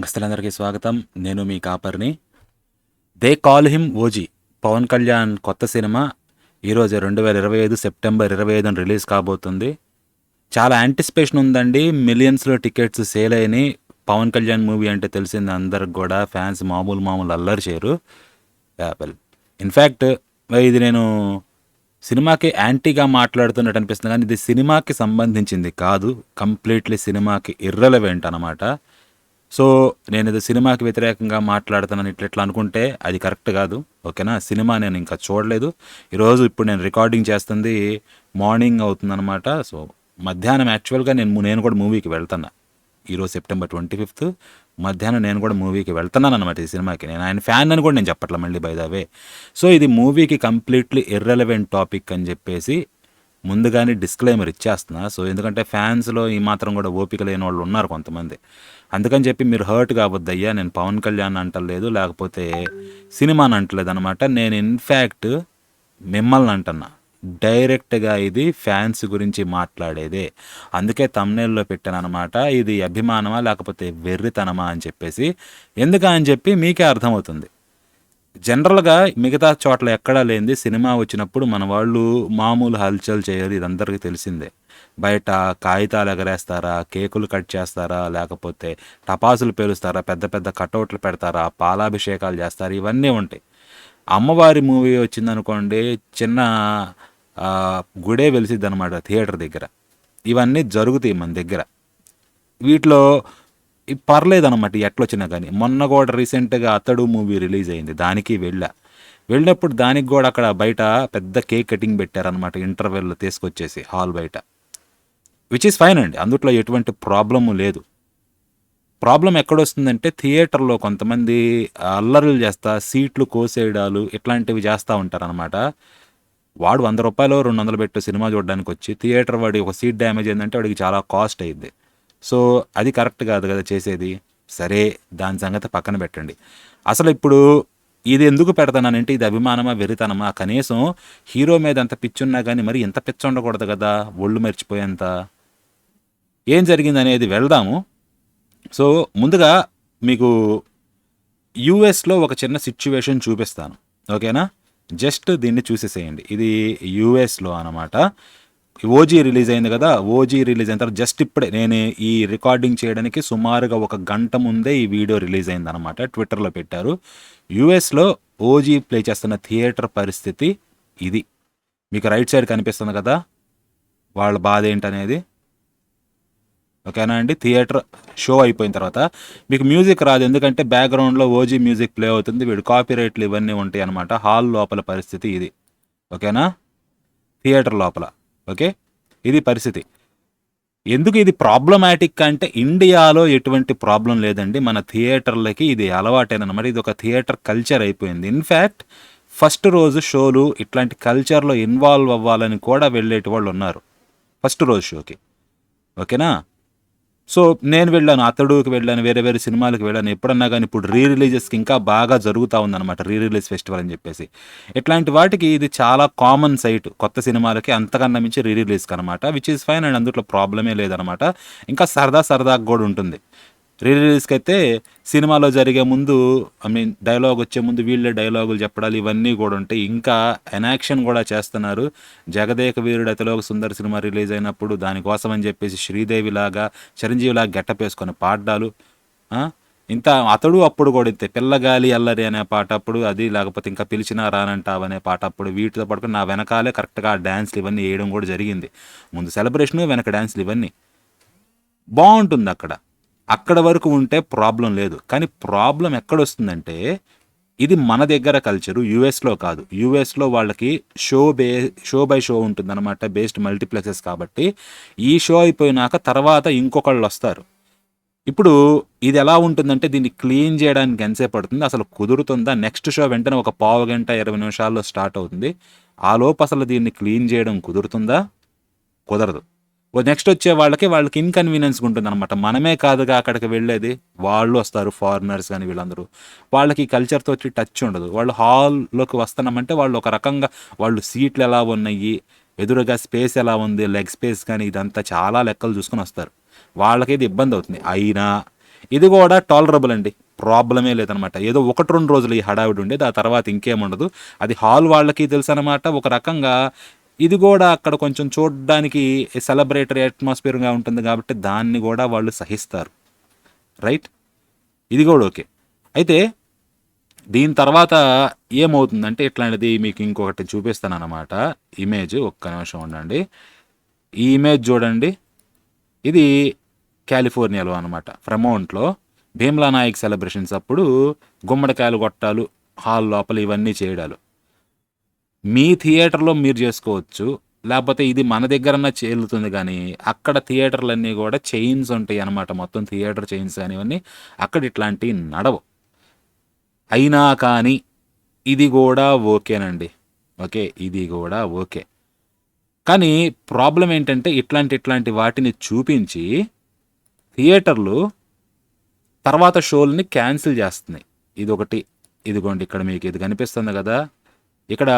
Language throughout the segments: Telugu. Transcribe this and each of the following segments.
సంఘస్థులందరికీ స్వాగతం. నేను మీ కాపర్ని. They call him OG. Pawan Kalyan కొత్త సినిమా. ఈరోజు రెండు వేల ఇరవై ఐదు సెప్టెంబర్ ఇరవై ఐదున రిలీజ్ కాబోతుంది. చాలా యాంటిసిపేషన్ ఉందండి. మిలియన్స్లో టికెట్స్ సేల్ అయినాయి. పవన్ కళ్యాణ్ మూవీ అంటే తెలిసింది అందరికి కూడా. ఫ్యాన్స్ మామూలు మామూలు అల్లరి చేయరు. యాపిల్ ఇన్ఫ్యాక్ట్ ఇది నేను సినిమాకి యాంటీగా మాట్లాడుతున్నట్టు అనిపిస్తుంది. కానీ ఇది సినిమాకి సంబంధించింది కాదు. కంప్లీట్లీ సినిమాకి ఇర్రెలవెంట్ అనమాట సో నేను ఇది సినిమాకి వ్యతిరేకంగా మాట్లాడుతున్నాను ఇట్లా ఇట్లా అనుకుంటే అది కరెక్ట్ కాదు ఓకేనా? సినిమా నేను ఇంకా చూడలేదు. ఈరోజు ఇప్పుడు నేను రికార్డింగ్ చేస్తుంది మార్నింగ్ అవుతుందన్నమాట. సో మధ్యాహ్నం యాక్చువల్గా నేను నేను కూడా మూవీకి వెళ్తున్నా. ఈరోజు సెప్టెంబర్ ట్వంటీ ఫిఫ్త్ మధ్యాహ్నం నేను కూడా మూవీకి వెళ్తున్నాను అనమాట ఈ సినిమాకి. నేను ఆయన ఫ్యాన్ అని కూడా నేను చెప్పట్లే మళ్ళీ బై ద వే. సో ఇది మూవీకి కంప్లీట్లీ ఇర్రెలవెంట్ టాపిక్ అని చెప్పేసి ముందుగానే డిస్క్లైమర్ ఇచ్చేస్తున్నా. సో ఎందుకంటే ఫ్యాన్స్లో ఈ మాత్రం కూడా ఓపిక లేని వాళ్ళు ఉన్నారు కొంతమంది. అందుకని చెప్పి మీరు హర్ట్ కావద్దు అయ్యా నేను పవన్ కళ్యాణ్ అంటలేదు లేకపోతే సినిమాని అంటలేదు అనమాట నేను ఇన్ఫ్యాక్ట్ మిమ్మల్ని అంటున్నా. డైరెక్ట్గా ఇది ఫ్యాన్స్ గురించి మాట్లాడేదే. అందుకే తమ్నేల్లో పెట్టాను అనమాట ఇది అభిమానమా లేకపోతే వెర్రితనమా అని చెప్పేసి. ఎందుకా అని చెప్పి మీకే అర్థమవుతుంది. జనరల్గా మిగతా చోట్ల ఎక్కడా లేనిది సినిమా వచ్చినప్పుడు మన వాళ్ళు మామూలు హల్చల్ చేయరు ఇది అందరికీ తెలిసిందే. బయట కాగితాలు ఎగరేస్తారా కేకులు కట్ చేస్తారా లేకపోతే టపాసులు పేలుస్తారా పెద్ద పెద్ద కటౌట్లు పెడతారా పాలాభిషేకాలు చేస్తారా ఇవన్నీ ఉంటాయి. అమ్మవారి మూవీ వచ్చిందనుకోండి చిన్న గుడే వెలిసిద్ది అనమాట థియేటర్ దగ్గర. ఇవన్నీ జరుగుతాయి మన దగ్గర. వీటిలో ఈ ఎట్లొచ్చినా కానీ మొన్న కూడా రీసెంట్గా అతడు మూవీ రిలీజ్ అయింది దానికి వెళ్ళా. వెళ్ళినప్పుడు దానికి కూడా అక్కడ బయట పెద్ద కేక్ కటింగ్ పెట్టారనమాట ఇంటర్వెల్లో తీసుకొచ్చేసి హాల్ బయట. విచ్ ఈస్ ఫైన్ అండి. అందుట్లో ఎటువంటి ప్రాబ్లము లేదు. ప్రాబ్లం ఎక్కడొస్తుందంటే థియేటర్లో కొంతమంది అల్లర్లు చేస్తా సీట్లు కోసేయడాలు ఇట్లాంటివి చేస్తూ ఉంటారనమాట వాడు వంద రూపాయలు రెండు వందలు పెట్టు సినిమా చూడడానికి వచ్చి థియేటర్ వాడి ఒక సీట్ డ్యామేజ్ అయిందంటే వాడికి చాలా కాస్ట్ అయ్యింది సో అది కరెక్ట్ కాదు కదా చేసేది. సరే దాని సంగతి పక్కన పెట్టండి. అసలు ఇప్పుడు ఇది ఎందుకు పెడతానంటే ఇది అభిమానమా వెరితనమా కనీసం హీరో మీద ఎంత పిచ్చున్నా కానీ మరి ఎంత పిచ్చ ఉండకూడదు కదా ఒళ్ళు మర్చిపోయేంత. ఏం జరిగింది అనేది వెళ్దాము. సో ముందుగా మీకు యూఎస్లో ఒక చిన్న సిచ్యువేషన్ చూపిస్తాను. ఓకేనా? జస్ట్ దీన్ని చూసేసేయండి. ఇది యూఎస్లో అనమాట ఓజీ రిలీజ్ అయింది కదా ఓజీ రిలీజ్ అయిన తర్వాత జస్ట్ ఇప్పుడే నేను ఈ రికార్డింగ్ చేయడానికి సుమారుగా ఒక గంట ముందే ఈ వీడియో రిలీజ్ అయింది అనమాట ట్విట్టర్లో పెట్టారు. యూఎస్లో ఓజీ ప్లే చేస్తున్న థియేటర్ పరిస్థితి ఇది. మీకు రైట్ సైడ్ కనిపిస్తుంది కదా వాళ్ళ బాధ ఏంటనేది? ఓకేనా అండి? థియేటర్ షో అయిపోయిన తర్వాత మీకు మ్యూజిక్ రాదు. ఎందుకంటే బ్యాక్గ్రౌండ్లో ఓజీ మ్యూజిక్ ప్లే అవుతుంది. వీడు కాపీ రైట్లు ఇవన్నీ ఉంటాయి అనమాట హాల్ లోపల పరిస్థితి ఇది. ఓకేనా? థియేటర్ లోపల. ఓకే? ఇది పరిస్థితి. ఎందుకు ఇది ప్రాబ్లమాటిక్ అంటే ఇండియాలో ఎటువంటి ప్రాబ్లం లేదండి. మన థియేటర్లకి ఇది అలవాటేనమాట ఇది ఒక థియేటర్ కల్చర్ అయిపోయింది. ఇన్ఫ్యాక్ట్ ఫస్ట్ రోజు షోలు ఇట్లాంటి కల్చర్లో ఇన్వాల్వ్ అవ్వాలని కూడా వెళ్ళేటి వాళ్ళు ఉన్నారు. ఫస్ట్ రోజు షోకి. ఓకేనా? సో నేను వెళ్ళాను అతడుకి వెళ్ళాను వేరే వేరే సినిమాలకు వెళ్ళాను. ఎప్పుడన్నా కానీ ఇప్పుడు రీ రిలీజెస్కి ఇంకా బాగా జరుగుతూ ఉందన్నమాట రీ రిలీజ్ ఫెస్టివల్ అని చెప్పేసి. ఇట్లాంటి వాటికి ఇది చాలా కామన్ సైట్ కొత్త సినిమాలకి అంతకన్నా మించి రీ రిలీజ్కి అనమాట విచ్ ఈస్ ఫైన్ అండ్ అందులో ప్రాబ్లమే లేదనమాట ఇంకా సరదా సరదాగా కూడా ఉంటుంది. రీ రిలీజ్కి అయితే సినిమాలో జరిగే ముందు ఐ మీన్ డైలాగ్ వచ్చే ముందు వీళ్ళే డైలాగులు చెప్పడాలు ఇవన్నీ కూడా ఉంటాయి. ఇంకా ఎనాక్షన్ కూడా చేస్తున్నారు. జగదేక వీరుడు అతిలోక సుందర సినిమా రిలీజ్ అయినప్పుడు దానికోసం అని చెప్పేసి శ్రీదేవిలాగా చిరంజీవిలాగా గెటప్ వేసుకొని పాడ్డాలు. ఇంత అతడు అప్పుడు కూడా ఇంతే. పిల్లగాలి అల్లరి అనే పాట అప్పుడు అది లేకపోతే ఇంకా పిలిచినా రానంటావు అనే పాట అప్పుడు వీటితో పడుకుని నా వెనకాలే కరెక్ట్గా ఆ డ్యాన్స్లు ఇవన్నీ వేయడం కూడా జరిగింది. ముందు సెలబ్రేషను వెనక డ్యాన్స్లు ఇవన్నీ. బాగుంటుంది అక్కడ. అక్కడ వరకు ఉంటే ప్రాబ్లం లేదు. కానీ ప్రాబ్లం ఎక్కడొస్తుందంటే ఇది మన దగ్గర కల్చరు యూఎస్లో కాదు. యూఎస్లో వాళ్ళకి show bay show by show ఉంటుంది అనమాట బేస్డ్ మల్టీప్లెక్సెస్ కాబట్టి. ఈ షో అయిపోయినాక తర్వాత ఇంకొకళ్ళు వస్తారు. ఇప్పుడు ఇది ఎలా ఉంటుందంటే దీన్ని క్లీన్ చేయడానికి ఎంతసేపు పడుతుంది? అసలు కుదురుతుందా? నెక్స్ట్ షో వెంటనే ఒక పావు గంట ఇరవై నిమిషాల్లో స్టార్ట్ అవుతుంది. ఆ లోపు అసలు దీన్ని క్లీన్ చేయడం కుదురుతుందా? కుదరదు. నెక్స్ట్ వచ్చే వాళ్ళకి వాళ్ళకి ఇన్కన్వీనియన్స్ ఉంటుంది అనమాట మనమే కాదుగా అక్కడికి వెళ్ళేది. వాళ్ళు వస్తారు ఫారినర్స్ కానీ వీళ్ళందరూ. వాళ్ళకి ఈ కల్చర్తో వచ్చి టచ్ ఉండదు. వాళ్ళు హాల్లోకి వస్తున్నామంటే వాళ్ళు ఒక రకంగా వాళ్ళు సీట్లు ఎలా ఉన్నాయి ఎదురుగా స్పేస్ ఎలా ఉంది లెగ్ స్పేస్ కానీ ఇదంతా చాలా లెక్కలు చూసుకొని వస్తారు. వాళ్ళకి ఇది ఇబ్బంది అవుతుంది. అయినా ఇది కూడా టాలరబుల్ అండి. ప్రాబ్లమే లేదనమాట ఏదో ఒకటి రెండు రోజులు ఈ హడావిడి ఉండేది ఆ తర్వాత ఇంకేముండదు అది హాల్ వాళ్ళకి తెలుసు అనమాట ఒక రకంగా ఇది కూడా అక్కడ కొంచెం చూడడానికి సెలబ్రేటరీ అట్మాస్ఫియర్గా ఉంటుంది కాబట్టి దాన్ని కూడా వాళ్ళు సహిస్తారు. రైట్ ఇది కూడా ఓకే. అయితే దీని తర్వాత ఏమవుతుందంటే ఇట్లాంటిది మీకు ఇంకొకటి చూపిస్తాను అనమాట ఇమేజ్ ఒక్క నిమిషం ఉండండి. ఈ ఇమేజ్ చూడండి. ఇది కాలిఫోర్నియాలో అనమాట ఫ్రమౌంట్లో భీమ్లా నాయక్ సెలబ్రేషన్స్ అప్పుడు గుమ్మడికాయలు కొట్టాలు హాల్ లోపల ఇవన్నీ చేయడాలు. మీ థియేటర్లో మీరు చేసుకోవచ్చు లేకపోతే ఇది మన దగ్గరన్న చేలుతుంది కానీ అక్కడ థియేటర్లన్నీ కూడా చైన్స్ ఉంటాయి అన్నమాట. మొత్తం థియేటర్ చైన్స్ కానివన్నీ అక్కడ ఇట్లాంటివి నడవు. అయినా కానీ ఇది కూడా ఓకేనండి. ఓకే ఇది కూడా ఓకే. కానీ ప్రాబ్లం ఏంటంటే ఇట్లాంటి ఇట్లాంటి వాటిని చూపించి థియేటర్లు తర్వాత షోల్ని క్యాన్సిల్ చేస్తున్నాయి. ఇది ఒకటి ఇదిగోండి ఇక్కడ మీకు ఇది కనిపిస్తుంది కదా. ఇక్కడ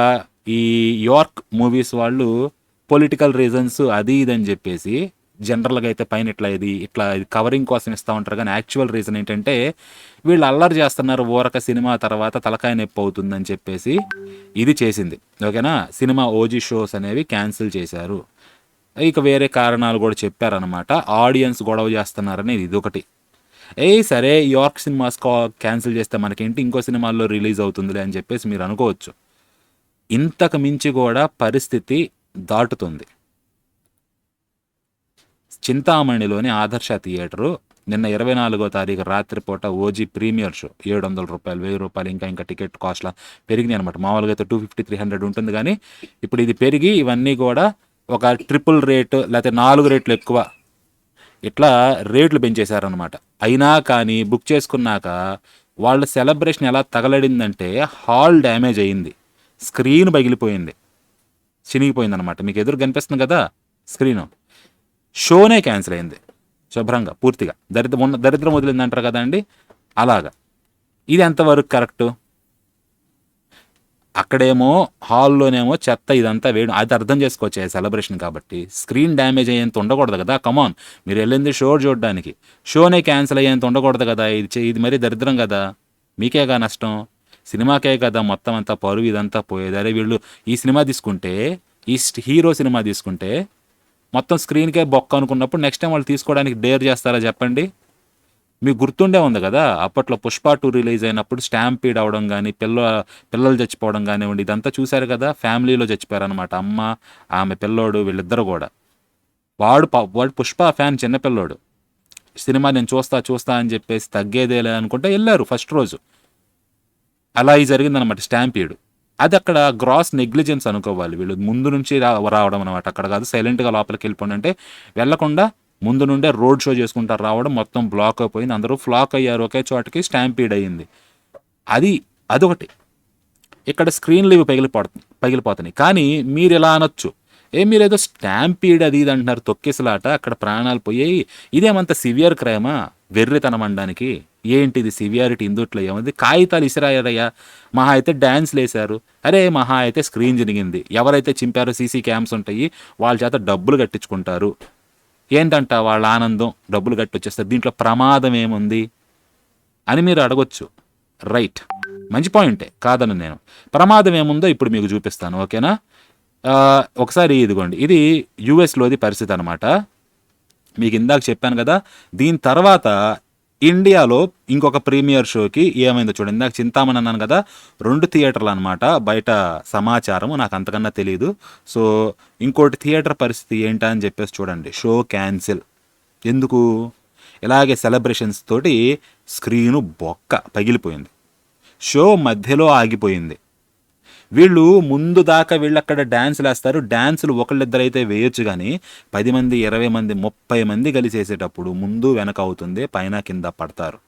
ఈ యార్క్ మూవీస్ వాళ్ళు పొలిటికల్ రీజన్స్ అది ఇది అని చెప్పేసి జనరల్గా అయితే పైన ఇట్లా ఇది ఇట్లా ఇది కవరింగ్ కోసం ఇస్తూ ఉంటారు. కానీ యాక్చువల్ రీజన్ ఏంటంటే వీళ్ళు అల్లరి చేస్తున్నారు. ఊరక సినిమా తర్వాత తలకాయ నొప్పి అవుతుందని చెప్పేసి ఇది చేసింది. ఓకేనా? సినిమా ఓజీ షోస్ అనేవి క్యాన్సిల్ చేశారు. ఇక వేరే కారణాలు కూడా చెప్పారనమాట ఆడియన్స్ గొడవ చేస్తున్నారని ఇది ఒకటి. ఏ సరే యార్క్ సినిమాస్ క్యాన్సిల్ చేస్తే మనకేంటి? ఇంకో సినిమాల్లో రిలీజ్ అవుతుందిలే అని చెప్పేసి మీరు అనుకోవచ్చు. ఇంతకు మించి కూడా పరిస్థితి దాటుతుంది. చింతామణిలోని ఆదర్శ థియేటరు నిన్న ఇరవై నాలుగో తారీఖు రాత్రిపూట ఓజీ ప్రీమియర్ షో. ఏడు వందల రూపాయలు వెయ్యి రూపాయలు ఇంకా ఇంకా టికెట్ కాస్ట్లా పెరిగినాయి అనమాట మామూలుగా అయితే టూ ఫిఫ్టీ త్రీ హండ్రెడ్ ఉంటుంది కానీ ఇప్పుడు ఇది పెరిగి ఇవన్నీ కూడా ఒక ట్రిపుల్ రేటు లేకపోతే నాలుగు రేట్లు ఎక్కువ ఇట్లా రేట్లు పెంచేశారనమాట అయినా కానీ బుక్ చేసుకున్నాక వాళ్ళ సెలబ్రేషన్ ఎలా తగలడిందంటే హాల్ డ్యామేజ్ అయింది. స్క్రీన్ పగిలిపోయింది. చినిగిపోయింది అనమాట మీకు ఎదురు కనిపిస్తుంది కదా స్క్రీను. షోనే క్యాన్సిల్ అయింది. శుభ్రంగా పూర్తిగా. దరిద్రం ఉన్న దరిద్రం వదిలింది అంటారు కదండి అలాగా. ఇది ఎంతవరకు కరెక్టు? అక్కడేమో హాల్లోనేమో చెత్త ఇదంతా వేయడం. అది అర్థం చేసుకోవచ్చు ఆ సెలబ్రేషన్ కాబట్టి. స్క్రీన్ డ్యామేజ్ అయ్యేంత ఉండకూడదు కదా? కమాన్ మీరు వెళ్ళింది షో చూడడానికి. షోనే క్యాన్సిల్ అయ్యేంత ఉండకూడదు కదా? ఇది ఇది మరీ దరిద్రం కదా? మీకేగా నష్టం? సినిమాకే కదా మొత్తం అంతా పరువు ఇదంతా పోయేది అరే వీళ్ళు. ఈ సినిమా తీసుకుంటే ఈ హీరో సినిమా తీసుకుంటే మొత్తం స్క్రీన్కే బొక్క అనుకున్నప్పుడు నెక్స్ట్ టైం వాళ్ళు తీసుకోవడానికి డేర్ చేస్తారా చెప్పండి? మీకు గుర్తుండే ఉంది కదా అప్పట్లో పుష్ప టూ రిలీజ్ అయినప్పుడు స్టాంపీడ్ అవడం కానీ పిల్ల పిల్లలు చచ్చిపోవడం కానివ్వండి ఇదంతా చూశారు కదా ఫ్యామిలీలో చచ్చిపోయారనమాట అమ్మ ఆమె పిల్లోడు వీళ్ళిద్దరు కూడా. వాడు వాడు పుష్ప ఫ్యాన్ చిన్నపిల్లోడు సినిమా నేను చూస్తా చూస్తా అని చెప్పేసి తగ్గేదేలే అనుకుంటే వెళ్ళారు ఫస్ట్ రోజు. అలా ఇది జరిగిందనమాట స్టాంపీడ్ అది అక్కడ గ్రాస్ నెగ్లిజెన్స్ అనుకోవాలి. వీళ్ళు ముందు నుంచి రావడం అనమాట అక్కడ కాదు సైలెంట్గా లోపలికి వెళ్ళిపోండి అంటే వెళ్ళకుండా ముందు నుండే రోడ్ షో చేసుకుంటారు రావడం మొత్తం బ్లాక్ అయిపోయింది. అందరూ ఫ్లాక్ అయ్యారు ఒకే చోటకి స్టాంపీడ్ అయ్యింది. అది అదొకటి. ఇక్కడ స్క్రీన్లు ఇవి పగిలిపోతుంది పగిలిపోతున్నాయి. కానీ మీరు ఎలా అనొచ్చు? ఏ మీరు ఏదో స్టాంపీడ్ అది ఇది అంటున్నారు తొక్కిసలాట అక్కడ ప్రాణాలు పోయాయి. ఇదేమంత సివియర్ క్రైమా? వెర్రితనం అనడానికి. ఏంటి ఇది సివియారిటీ ఇందుట్లో ఏముంది? కాగితాలు ఇసిరాయారయ్యా. మహా అయితే డ్యాన్స్లు వేశారు అరే మహా అయితే స్క్రీన్ జరిగింది ఎవరైతే చింపారో సీసీ క్యామ్స్ ఉంటాయి వాళ్ళ చేత డబ్బులు కట్టించుకుంటారు. ఏంటంట వాళ్ళ ఆనందం? డబ్బులు కట్టి వచ్చేస్తారు దీంట్లో ప్రమాదం ఏముంది? అని మీరు అడగొచ్చు. రైట్. మంచి పాయింటే. కాదని నేను. ప్రమాదం ఏముందో ఇప్పుడు మీకు చూపిస్తాను. ఓకేనా? ఒకసారి ఇదిగోండి. ఇది యుఎస్లోది పరిస్థితి అనమాట మీకు ఇందాక చెప్పాను కదా దీని తర్వాత ఇండియాలో ఇంకొక ప్రీమియర్ షోకి ఏమైందో చూడండి. ఇందాక చింతామణి అన్నాను కదా రెండు థియేటర్లు అనమాట బయట సమాచారము నాకు అంతకన్నా తెలియదు సో ఇంకోటి థియేటర్ పరిస్థితి ఏంటా అని చెప్పేసి చూడండి. Show cancel. ఎందుకు? ఇలాగే సెలబ్రేషన్స్ తోటి స్క్రీను బొక్క పగిలిపోయింది. షో మధ్యలో ఆగిపోయింది. వీళ్ళు ముందు దాకా వీళ్ళు అక్కడ డ్యాన్సులు వేస్తారు డ్యాన్సులు ఒకళ్ళిద్దరైతే వేయొచ్చు కానీ పది మంది ఇరవై మంది ముప్పై మంది కలిసి వేసేటప్పుడు ముందు వెనక అవుతుంది పైన కింద పడతారు.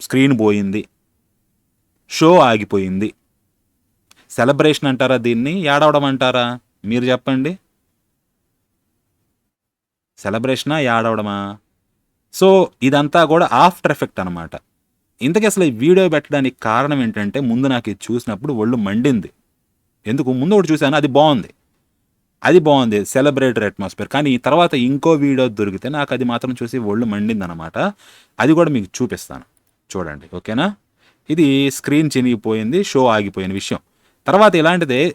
స్క్రీన్ పోయింది. షో ఆగిపోయింది. సెలబ్రేషన్ అంటారా దీన్ని? ఏడవడం అంటారా? మీరు చెప్పండి. సెలబ్రేషనా ఏడవడమా? సో ఇదంతా కూడా ఆఫ్టర్ ఎఫెక్ట్ అనమాట ఇంతకీ అసలు ఈ వీడియో పెట్టడానికి కారణం ఏంటంటే ముందు నాకు ఇది చూసినప్పుడు ఒళ్ళు మండింది. ఎందుకు? ముందు ఒకటి చూశాను అది బాగుంది. అది బాగుంది సెలబ్రేటరీ అట్మాస్ఫియర్ కానీ తర్వాత ఇంకో వీడియో దొరికితే నాకు అది మాత్రం చూసి ఒళ్ళు మండింది అనమాట అది కూడా మీకు చూపిస్తాను. చూడండి ఓకేనా? ఇది స్క్రీన్ చినిగిపోయింది షో ఆగిపోయిన విషయం. తర్వాత ఇలాంటిదే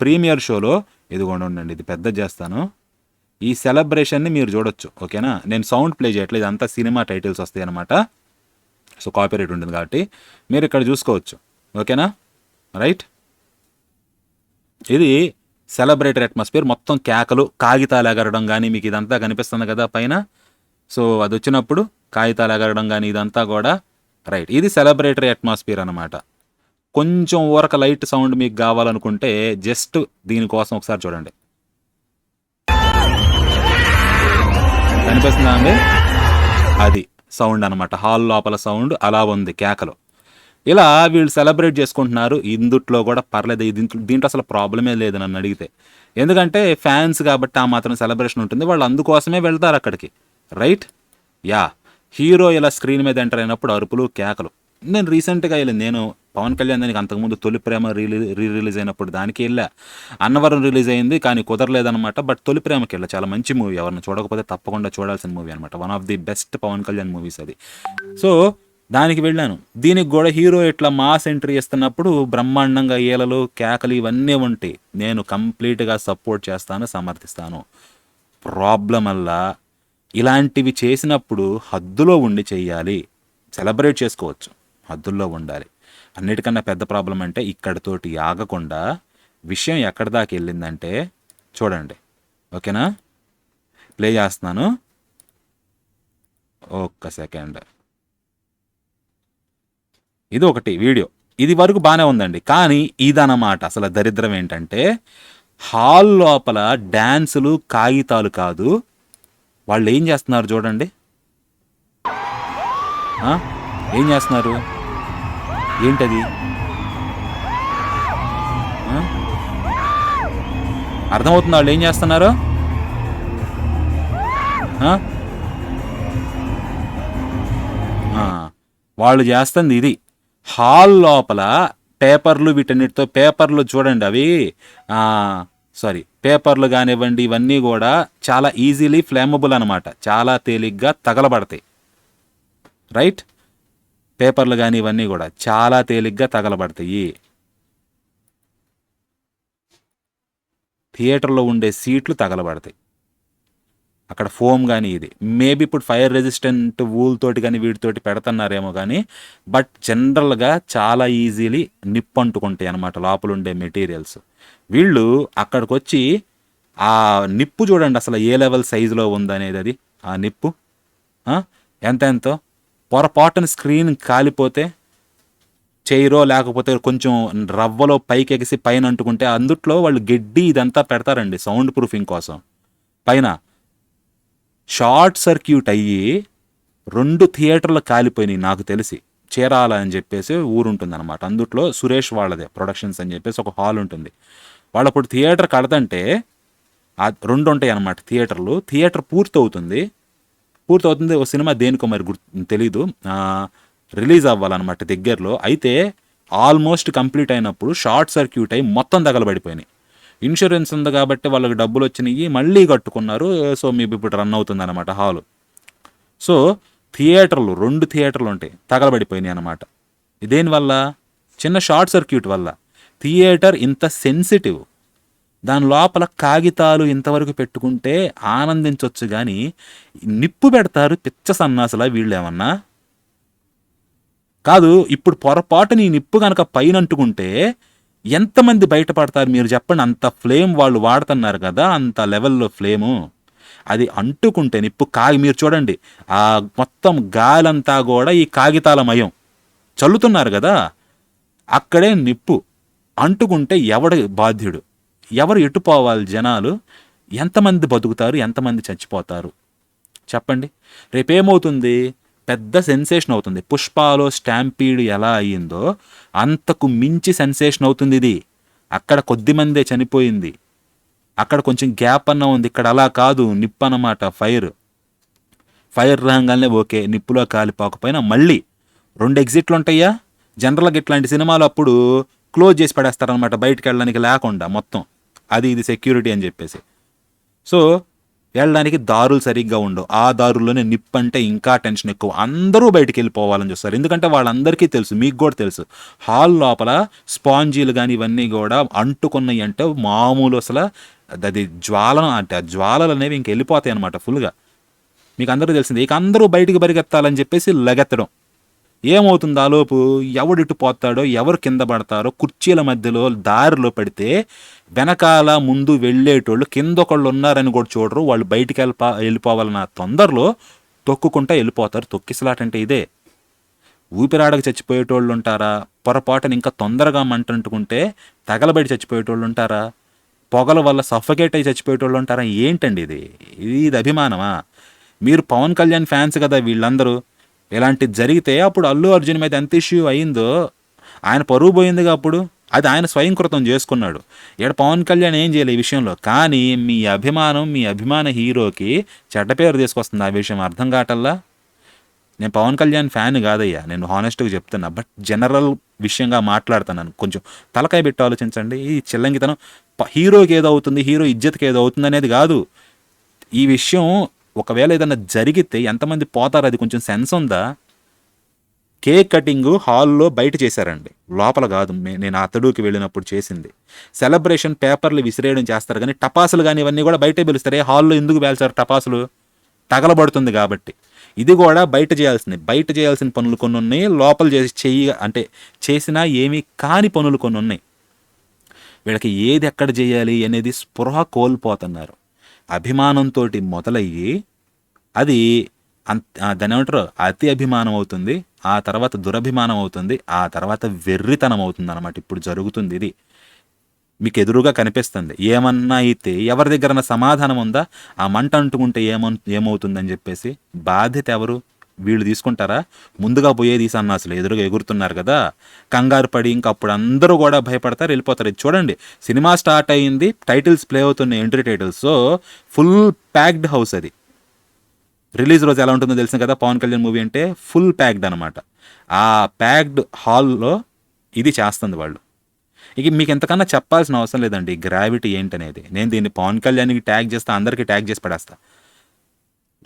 ప్రీమియర్ షోలో ఇదిగోండి ఉండండి ఇది పెద్ద చేస్తాను. ఈ సెలబ్రేషన్ని మీరు చూడొచ్చు ఓకేనా? నేను సౌండ్ ప్లే చేయట్లేదు అంతా సినిమా టైటిల్స్ వస్తాయి అనమాట సో కాపీరైట్ ఉంటుంది కాబట్టి మీరు ఇక్కడ చూసుకోవచ్చు. ఓకేనా? రైట్? ఇది సెలబ్రేటరీ అట్మాస్ఫియర్. మొత్తం కేకలు కాగితాలు ఎగరడం కానీ మీకు ఇదంతా కనిపిస్తుంది కదా పైన. సో అది వచ్చినప్పుడు కాగితాలు ఎగరడం కానీ ఇదంతా కూడా రైట్. ఇది సెలబ్రేటరీ అట్మాస్ఫియర్ అనమాట కొంచెం ఊరక లైట్ సౌండ్ మీకు కావాలనుకుంటే జస్ట్ దీనికోసం ఒకసారి చూడండి. కనిపిస్తుందా అండి? అది. సౌండ్ అనమాట హాల్ లోపల సౌండ్ అలా ఉంది కేకలు. ఇలా వీళ్ళు సెలబ్రేట్ చేసుకుంటున్నారు. ఇందుట్లో కూడా పర్లేదు. దీంట్లో దీంట్లో అసలు ప్రాబ్లమే లేదు నన్ను అడిగితే. ఎందుకంటే ఫ్యాన్స్ కాబట్టి ఆ మాత్రం సెలబ్రేషన్ ఉంటుంది. వాళ్ళు అందుకోసమే వెళ్తారు అక్కడికి. రైట్? యా. హీరో ఇలా స్క్రీన్ మీద ఎంటర్ అయినప్పుడు అరుపులు కేకలు. నేను రీసెంట్గా వెళ్ళింది నేను పవన్ కళ్యాణ్ దానికి అంతకుముందు తొలి ప్రేమ రిలీ రీ రిలీజ్ అయినప్పుడు దానికి వెళ్ళా. అన్నవరం రిలీజ్ అయింది కానీ కుదరలేదనమాట బట్ తొలి ప్రేమకి వెళ్ళా. చాలా మంచి మూవీ ఎవరిని చూడకపోతే తప్పకుండా చూడాల్సిన మూవీ అనమాట one of the best Pawan Kalyan movies అది. సో దానికి వెళ్ళాను. దీనికి కూడా హీరో ఇట్లా మాస్ ఎంట్రీ ఇస్తున్నప్పుడు బ్రహ్మాండంగా ఈలలు కేకలు ఇవన్నీ ఉంటాయి. నేను కంప్లీట్గా సపోర్ట్ చేస్తాను సమర్థిస్తాను. ప్రాబ్లం వల్ల ఇలాంటివి చేసినప్పుడు హద్దులో ఉండి చేయాలి. సెలబ్రేట్ చేసుకోవచ్చు. హద్దుల్లో ఉండాలి. అన్నిటికన్నా పెద్ద ప్రాబ్లం అంటే ఇక్కడతోటి ఆగకుండా విషయం ఎక్కడి దాకా వెళ్ళిందంటే చూడండి. ఓకేనా? ప్లే చేస్తున్నాను. ఒక్క సెకండ్. ఇది ఒకటి వీడియో. ఇది వరకు బాగానే ఉందండి. కానీ ఇదన్నమాట అసలు దరిద్రం ఏంటంటే హాల్ లోపల డ్యాన్సులు కాగితాలు కాదు. వాళ్ళు ఏం చేస్తున్నారు చూడండి. ఏం చేస్తున్నారు? ఏంటది? అర్థమవుతుంది వాళ్ళు ఏం చేస్తున్నారు? వాళ్ళు చేస్తుంది ఇది. హాల్ లోపల పేపర్లు వీటన్నిటితో పేపర్లు చూడండి అవి. సారీ పేపర్లు కానివ్వండి ఇవన్నీ కూడా చాలా ఈజీలీ ఫ్లేమబుల్ అనమాట చాలా తేలిగ్గా తగలబడతాయి. రైట్ పేపర్లు కానీ ఇవన్నీ కూడా చాలా తేలిగ్గా తగలబడతాయి. థియేటర్లో ఉండే సీట్లు తగలబడతాయి. అక్కడ ఫోమ్ కానీ ఇది. మేబీ ఇప్పుడు ఫైర్ రెసిస్టెంట్ వూల్ తోటి కానీ వీటితోటి పెడుతున్నారేమో కానీ బట్ జనరల్గా చాలా ఈజీలీ నిప్పు అంటుకుంటాయి అనమాట లోపల ఉండే మెటీరియల్స్. వీళ్ళు అక్కడికి వచ్చి ఆ నిప్పు చూడండి అసలు ఏ లెవెల్ సైజులో ఉందనేది అది? ఆ నిప్పు? ఎంత ఎంతో పొరపాటున స్క్రీన్ కాలిపోతే చైరో లేకపోతే కొంచెం రవ్వలో పైకి ఎగిసి పైన అంటుకుంటే అందుట్లో వాళ్ళు గడ్డి ఇదంతా పెడతారండి సౌండ్ ప్రూఫింగ్ కోసం. పైన షార్ట్ సర్క్యూట్ అయ్యి రెండు థియేటర్లు కాలిపోయినాయి నాకు తెలిసి. చీరాల అని చెప్పేసి ఊరుంటుంది అనమాట అందుట్లో సురేష్ వాళ్ళదే ప్రొడక్షన్స్ అని చెప్పేసి ఒక హాల్ ఉంటుంది. వాళ్ళు అప్పుడు థియేటర్ కడతంటే రెండు ఉంటాయి అనమాట థియేటర్లు. థియేటర్ పూర్తవుతుంది. పూర్తవుతుంది. ఓ సినిమా దేనికో మరి గుర్తు తెలీదు. రిలీజ్ అవ్వాలన్నమాట దగ్గరలో. అయితే ఆల్మోస్ట్ కంప్లీట్ అయినప్పుడు షార్ట్ సర్క్యూట్ అయి మొత్తం తగలబడిపోయినాయి. ఇన్సూరెన్స్ ఉంది కాబట్టి వాళ్ళకి డబ్బులు వచ్చినాయి మళ్ళీ కట్టుకున్నారు. సో మీకు ఇప్పుడు రన్ అవుతుంది అనమాట హాలు. సో థియేటర్లు రెండు థియేటర్లు ఉంటాయి. తగలబడిపోయినాయి అనమాట దేనివల్ల? చిన్న షార్ట్ సర్క్యూట్ వల్ల. థియేటర్ ఇంత సెన్సిటివ్. దాని లోపల కాగితాలు ఇంతవరకు పెట్టుకుంటే ఆనందించవచ్చు కానీ నిప్పు పెడతారు పిచ్చ సన్నాసులా వీళ్ళు ఏమన్నా కాదు ఇప్పుడు పొరపాటుని ఈ నిప్పు కనుక పైన అంటుకుంటే ఎంతమంది బయటపడతారు మీరు చెప్పండి. అంత ఫ్లేమ్ వాళ్ళు వాడుతున్నారు కదా అంత లెవెల్లో ఫ్లేము. అది అంటుకుంటే నిప్పు కాగి మీరు చూడండి ఆ మొత్తం గాలంతా కూడా ఈ కాగితాల మయం. చల్లుతున్నారు కదా అక్కడే నిప్పు. అంటుకుంటే ఎవడు బాధ్యుడు? ఎవరు ఎట్టుపోవాలి జనాలు? ఎంతమంది బతుకుతారు? ఎంతమంది చచ్చిపోతారు? చెప్పండి. రేపేమవుతుంది? పెద్ద సెన్సేషన్ అవుతుంది. పుష్పాలో స్టాంపీడ్ ఎలా అయ్యిందో అంతకు మించి సెన్సేషన్ అవుతుంది ఇది. అక్కడ కొద్ది మందే చనిపోయింది. అక్కడ కొంచెం గ్యాప్ అన్న ఉంది. ఇక్కడ అలా కాదు. నిప్పు అన్నమాట ఫైర్. ఫైర్ రాగానే ఓకే. నిప్పులో కాలిపోకపోయినా మళ్ళీ రెండు ఎగ్జిట్లు ఉంటాయా? జనరల్గా ఇట్లాంటి సినిమాలు అప్పుడు క్లోజ్ చేసి పడేస్తారనమాట బయటికి వెళ్ళడానికి లేకుండా మొత్తం. అది ఇది సెక్యూరిటీ అని చెప్పేసి. సో వెళ్ళడానికి దారులు సరిగ్గా ఉండవు. ఆ దారుల్లోనే నిప్పంటే ఇంకా టెన్షన్ ఎక్కువ. అందరూ బయటికి వెళ్ళిపోవాలని చూస్తారు. ఎందుకంటే వాళ్ళందరికీ తెలుసు మీకు కూడా తెలుసు. హాల్ లోపల స్పాంజీలు కానీ ఇవన్నీ కూడా అంటుకున్నాయి అంటే మామూలు అసలు అది జ్వాలన అంటే ఆ జ్వాలలు అనేవి ఇంక వెళ్ళిపోతాయి అనమాట ఫుల్గా మీకు అందరూ తెలిసింది. ఇక అందరూ బయటికి పరిగెత్తాలని చెప్పేసి లగెత్తడం. ఏమవుతుంది? ఆలోపు ఎవడిటు పోతాడో ఎవరు కింద పడతారో కుర్చీల మధ్యలో దారిలో పడితే వెనకాల ముందు వెళ్ళేటోళ్ళు కింద ఒకళ్ళు ఉన్నారని కూడా చూడరు. వాళ్ళు బయటికి వెళ్ళిపో వెళ్ళిపోవాలన్న తొందరలో తొక్కుకుంటా వెళ్ళిపోతారు. తొక్కిసలాట అంటే ఇదే. ఊపిరాడక చచ్చిపోయేటోళ్ళు ఉంటారా? పొరపాటున ఇంకా తొందరగా మంటంటుకుంటే తగలబడి చచ్చిపోయేటోళ్ళు ఉంటారా? పొగల వల్ల సఫకేట్ అయి చచ్చిపోయేటోళ్ళు ఉంటారా? ఏంటండి ఇది ఇది? ఇది అభిమానమా? మీరు పవన్ కళ్యాణ్ ఫ్యాన్స్ కదా వీళ్ళందరూ. ఇలాంటిది జరిగితే అప్పుడు అల్లు అర్జున్ మీద ఎంత ఇష్యూ అయిందో ఆయన పరువు పోయిందిగా అప్పుడు? అది ఆయన స్వయంకృతం చేసుకున్నాడు. ఇక్కడ పవన్ కళ్యాణ్ ఏం చేయలేదు ఈ విషయంలో? కానీ మీ అభిమానం మీ అభిమాన హీరోకి చెడ్డ పేరు తీసుకొస్తుంది ఆ విషయం అర్థం కావటల్లా నేను పవన్ కళ్యాణ్ ఫ్యాన్ కాదయ్యా నేను హానెస్ట్గా చెప్తున్నా. బట్ జనరల్ విషయంగా మాట్లాడుతున్నాను. కొంచెం తలకాయ పెట్టి ఆలోచించండి. ఈ చిల్లంగితనం హీరోకి ఏదో అవుతుంది హీరో ఇజ్జత్కి ఏదో అవుతుంది అనేది కాదు. ఈ విషయం ఒకవేళ ఏదైనా జరిగితే ఎంతమంది పోతారు? అది కొంచెం సెన్స్ ఉందా? కేక్ కటింగ్ హాల్లో బయట చేశారండి. లోపల కాదు నేను అతడుకి వెళ్ళినప్పుడు చేసింది. సెలబ్రేషన్ పేపర్లు విసిరేయడం చేస్తారు కానీ టపాసులు కానీ ఇవన్నీ కూడా బయటే పిలుస్తారు. ఏ హాల్లో ఎందుకు పేల్చారు టపాసులు? తగలబడుతుంది కాబట్టి. ఇది కూడా బయట చేయాల్సింది. బయట చేయాల్సిన పనులు కొన్ని ఉన్నాయి. లోపల చేసి చెయ్యి అంటే చేసినా ఏమీ కాని పనులు కొన్ని ఉన్నాయి. వీళ్ళకి ఏది ఎక్కడ చేయాలి అనేది స్పృహ కోల్పోతున్నారు. అభిమానంతో మొదలయ్యి అది అంత ఏమంటారు? అతి అభిమానం అవుతుంది ఆ తర్వాత దురభిమానం అవుతుంది ఆ తర్వాత వెర్రితనం అవుతుంది అనమాట ఇప్పుడు జరుగుతుంది ఇది. మీకు ఎదురుగా కనిపిస్తుంది. ఏమన్నా అయితే ఎవరి దగ్గర సమాధానం ఉందా ఆ మంట అంటుకుంటే ఏమో ఏమవుతుందని చెప్పేసి బాధ్యత ఎవరు? వీళ్ళు తీసుకుంటారా? ముందుగా పోయేది ఈ సన్నాసులు. ఎదురుగా ఎగురుతున్నారు కదా. కంగారు పడి ఇంకా అప్పుడు అందరూ కూడా భయపడతారు వెళ్ళిపోతారు. ఇది చూడండి సినిమా స్టార్ట్ అయ్యింది టైటిల్స్ ప్లే అవుతున్నాయి entry titles. So full packed house అది. రిలీజ్ రోజు ఎలా ఉంటుందో తెలిసింది కదా పవన్ కళ్యాణ్ మూవీ అంటే ఫుల్ ప్యాక్డ్ అనమాట ఆ ప్యాక్డ్ హాల్లో ఇది చేస్తుంది వాళ్ళు. ఇక మీకు ఎంతకన్నా చెప్పాల్సిన అవసరం లేదండి గ్రావిటీ ఏంటనేది. నేను దీన్ని పవన్ కళ్యాణ్కి ట్యాగ్ చేస్తా అందరికీ ట్యాగ్ చేసి పడేస్తా.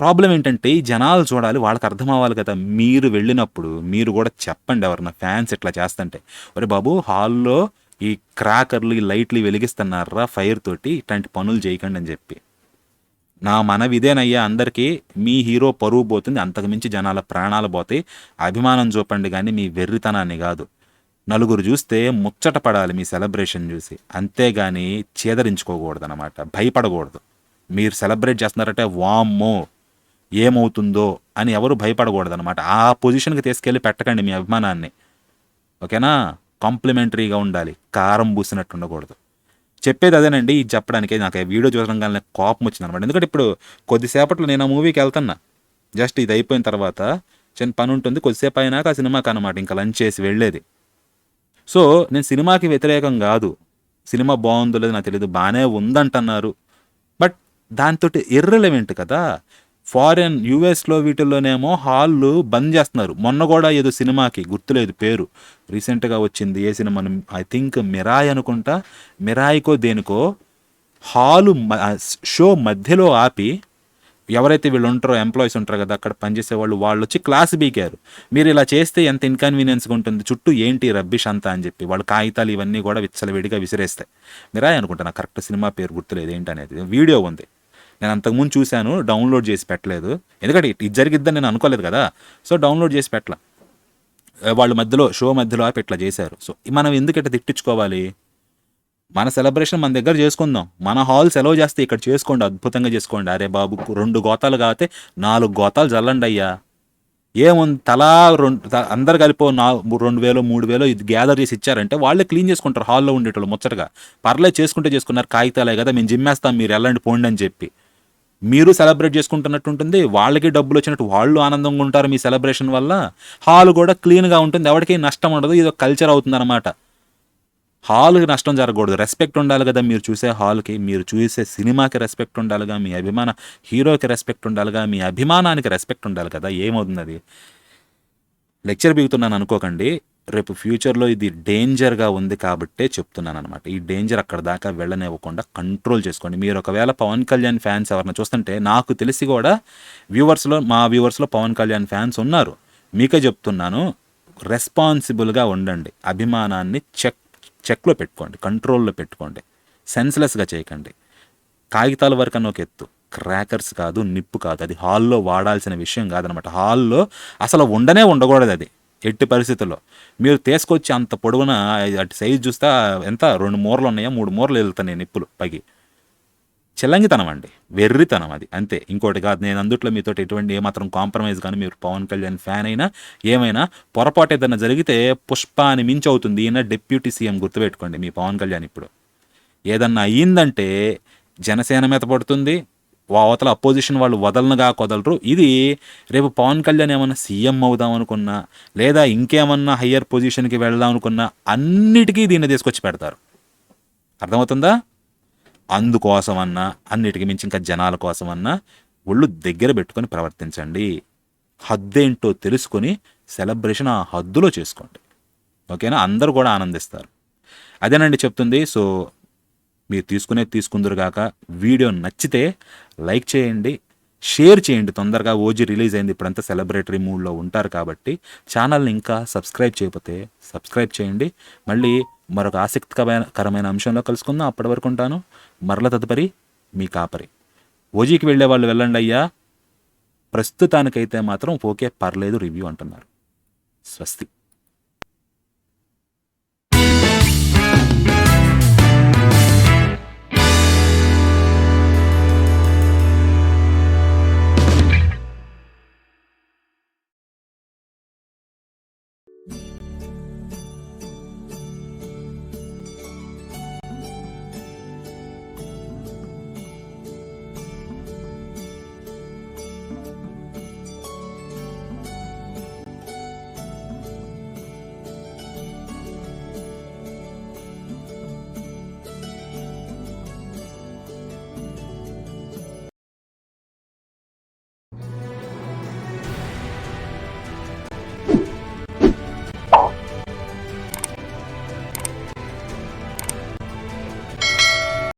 ప్రాబ్లం ఏంటంటే ఈ జనాలు చూడాలి వాళ్ళకి అర్థం అవ్వాలి కదా. మీరు వెళ్ళినప్పుడు మీరు కూడా చెప్పండి ఎవరన్నా ఫ్యాన్స్ ఇట్లా చేస్తుంటే. ఒరే బాబు హాల్లో ఈ క్రాకర్లు ఈ లైట్లు వెలిగిస్తున్నారా ఫైర్ తోటి? ఇట్లాంటి పనులు చేయకండి అని చెప్పి. నా మనవి ఇదేనయ్యా అందరికీ మీ హీరో పరువు పోతుంది అంతకుమించి జనాల ప్రాణాలు పోతాయి. అభిమానం చూపండి కానీ మీ వెర్రితనాన్ని కాదు. నలుగురు చూస్తే ముచ్చట పడాలి మీ సెలబ్రేషన్ చూసి. అంతేగాని చేదరించుకోకూడదు అనమాట భయపడకూడదు. మీరు సెలబ్రేట్ చేస్తున్నారంటే వామ్మో. ఏమవుతుందో అని ఎవరు భయపడకూడదనమాట ఆ పొజిషన్కి తీసుకెళ్ళి పెట్టకండి మీ అభిమానాన్ని. ఓకేనా? కాంప్లిమెంటరీగా ఉండాలి. కారం పూసినట్టు ఉండకూడదు. చెప్పేది అదేనండి. ఇది చెప్పడానికి నాకు ఆ వీడియో చూడడం కానీ కోపం వచ్చింది అనమాట ఎందుకంటే ఇప్పుడు కొద్దిసేపట్లో నేను ఆ మూవీకి వెళ్తున్నా. జస్ట్ ఇది అయిపోయిన తర్వాత చిన్న పని ఉంటుంది. కొద్దిసేపు అయినాక ఆ సినిమాకి అనమాట ఇంకా లంచ్ చేసి వెళ్ళేది. సో నేను సినిమాకి వ్యతిరేకం కాదు. సినిమా బాగుందో లేదో నాకు తెలియదు బాగానే ఉందంటున్నారు. బట్ దాంతో ఇర్రెలవెంట్ కదా. ఫారెన్ యూఎస్లో వీటిల్లోనేమో హాళ్ళు బంద్ చేస్తున్నారు. మొన్న కూడా ఏదో సినిమాకి గుర్తులేదు పేరు. రీసెంట్గా వచ్చింది ఏ సినిమా ఐ థింక్ మిరాయ్ అనుకుంటా. మిరాయికో దేనికో హాలు మ- షో మధ్యలో ఆపి ఎవరైతే వీళ్ళు ఉంటారో ఎంప్లాయీస్ ఉంటారు కదా అక్కడ పనిచేసే వాళ్ళు వాళ్ళు వచ్చి క్లాస్ బీకారు. మీరు ఇలా చేస్తే ఎంత ఇన్కన్వీనియన్స్గా ఉంటుంది చుట్టూ ఏంటి రబ్బిష్ అంతా అని చెప్పి వాళ్ళు కాగితాలు ఇవన్నీ కూడా విచ్చలవిడిగా విసిరేస్తాయి. మిరాయ్ అనుకుంటా నాకు కరెక్ట్ సినిమా పేరు గుర్తులేదు ఏంటనేది. వీడియో ఉంది. నేను అంతకుముందు చూశాను డౌన్లోడ్ చేసి పెట్టలేదు. ఎందుకంటే ఇది జరిగిద్దని నేను అనుకోలేదు కదా. సో డౌన్లోడ్ చేసి పెట్టలా. వాళ్ళ మధ్యలో షో మధ్యలో ఆపి ఇట్లా చేశారు. సో మనం ఎందుకు ఇట్లా తిట్టించుకోవాలి? మన సెలబ్రేషన్ మన దగ్గర చేసుకుందాం. మన హాల్ సెలవు చేస్తే ఇక్కడ చేసుకోండి అద్భుతంగా చేసుకోండి. అరే బాబు రెండు గోతాలు కాతే నాలుగు గోతాలు చల్లండి అయ్యా. ఏముంది తలా రెండు త- అందరు కలిపో నా రెండు వేలు మూడు వేలు ఇది గ్యాదర్ చేసి ఇచ్చారంటే వాళ్ళే క్లీన్ చేసుకుంటారు హాల్లో ఉండేటోళ్ళు ముచ్చటగా. పర్లేదు చేసుకుంటే చేసుకున్నారు కాగితాలే కదా మేము జిమ్మేస్తాం మీరు వెళ్ళండి పోండి అని చెప్పి. మీరు సెలబ్రేట్ చేసుకుంటున్నట్టు ఉంటుంది వాళ్ళకి డబ్బులు వచ్చినట్టు వాళ్ళు ఆనందంగా ఉంటారు మీ సెలబ్రేషన్ వల్ల హాల్ కూడా క్లీన్గా ఉంటుంది ఎవరికి నష్టం ఉండదు ఇది కల్చర్ అవుతుంది అనమాట హాల్కి నష్టం జరగకూడదు రెస్పెక్ట్ ఉండాలి కదా మీరు చూసే హాల్కి మీరు చూసే సినిమాకి రెస్పెక్ట్ ఉండాలిగా మీ అభిమాన హీరోకి రెస్పెక్ట్ ఉండాలిగా మీ అభిమానానికి రెస్పెక్ట్ ఉండాలి కదా ఏమవుతుంది అది లెక్చర్ బిగుతున్నాను అనుకోకండి రేపు ఫ్యూచర్లో ఇది డేంజర్గా ఉంది కాబట్టే చెప్తున్నాను అనమాట ఈ డేంజర్ అక్కడ దాకా వెళ్ళనివ్వకుండా కంట్రోల్ చేసుకోండి. మీరు ఒకవేళ పవన్ కళ్యాణ్ ఫ్యాన్స్ ఎవరైనా చూస్తుంటే నాకు తెలిసి కూడా వ్యూవర్స్లో మా వ్యూవర్స్లో పవన్ కళ్యాణ్ ఫ్యాన్స్ ఉన్నారు. మీకే చెప్తున్నాను రెస్పాన్సిబుల్గా ఉండండి. అభిమానాన్ని చెక్ చెక్లో పెట్టుకోండి కంట్రోల్లో పెట్టుకోండి. సెన్స్లెస్గా చేయకండి. కాగితాల వరకు ఒక ఎత్తు. క్రాకర్స్ కాదు నిప్పు కాదు. అది హాల్లో వాడాల్సిన విషయం కాదనమాట హాల్లో అసలు ఉండనే ఉండకూడదు అది. ఎట్టి పరిస్థితుల్లో. మీరు తీసుకొచ్చి అంత పొడవున అటు సైజ్ చూస్తే ఎంత? రెండు మూరలు ఉన్నాయా? మూడు మూరలు వెళ్తాయి నిప్పులు పగి చెల్లంగితనం అండి. వెర్రితనం అది. అంతే. ఇంకోటి కాదు. నేను అందుట్లో మీతో ఎటువంటి ఏమాత్రం కాంప్రమైజ్ కానీ మీరు పవన్ కళ్యాణ్ ఫ్యాన్ అయినా ఏమైనా పొరపాటు ఏదైనా జరిగితే పుష్ప అని మించి అవుతుంది ఈయన డిప్యూటీ సీఎం గుర్తుపెట్టుకోండి మీ పవన్ కళ్యాణ్ ఇప్పుడు. ఏదన్నా అయ్యిందంటే జనసేన మీద పడుతుంది అవతల అపోజిషన్ వాళ్ళు వదలనుగా కొదలరు. ఇది రేపు పవన్ కళ్యాణ్ ఏమన్నా సీఎం అవుదాం అనుకున్నా లేదా ఇంకేమన్నా హయ్యర్ పొజిషన్కి వెళ్దాం అనుకున్నా అన్నిటికీ దీన్ని తీసుకొచ్చి పెడతారు. అర్థమవుతుందా? అందుకోసమన్నా అన్నిటికి మించి ఇంకా జనాల కోసమన్నా ఒళ్ళు దగ్గర పెట్టుకొని ప్రవర్తించండి. హద్దేంటో తెలుసుకొని సెలబ్రేషన్ ఆ హద్దులో చేసుకోండి. ఓకేనా? అందరూ కూడా ఆనందిస్తారు. అదేనండి చెప్తుంది. సో మీరు తీసుకునేది తీసుకుందరుగాక వీడియో నచ్చితే లైక్ చేయండి షేర్ చేయండి. తొందరగా ఓజీ రిలీజ్ అయింది. ఇప్పుడంతా సెలబ్రేటరీ మూడ్లో ఉంటారు కాబట్టి ఛానల్ని ఇంకా సబ్స్క్రైబ్ చేయకపోతే సబ్స్క్రైబ్ చేయండి. మళ్ళీ మరొక ఆసక్తికరమైన అంశంలో కలుసుకుందాం. అప్పటి వరకు ఉంటాను. మరల తదుపరి మీ కాపరి. ఓజీకి వెళ్ళే వాళ్ళు వెళ్ళండి అయ్యా. ప్రస్తుతానికైతే మాత్రం ఓకే పర్లేదు రివ్యూ అంటున్నారు. స్వస్తి.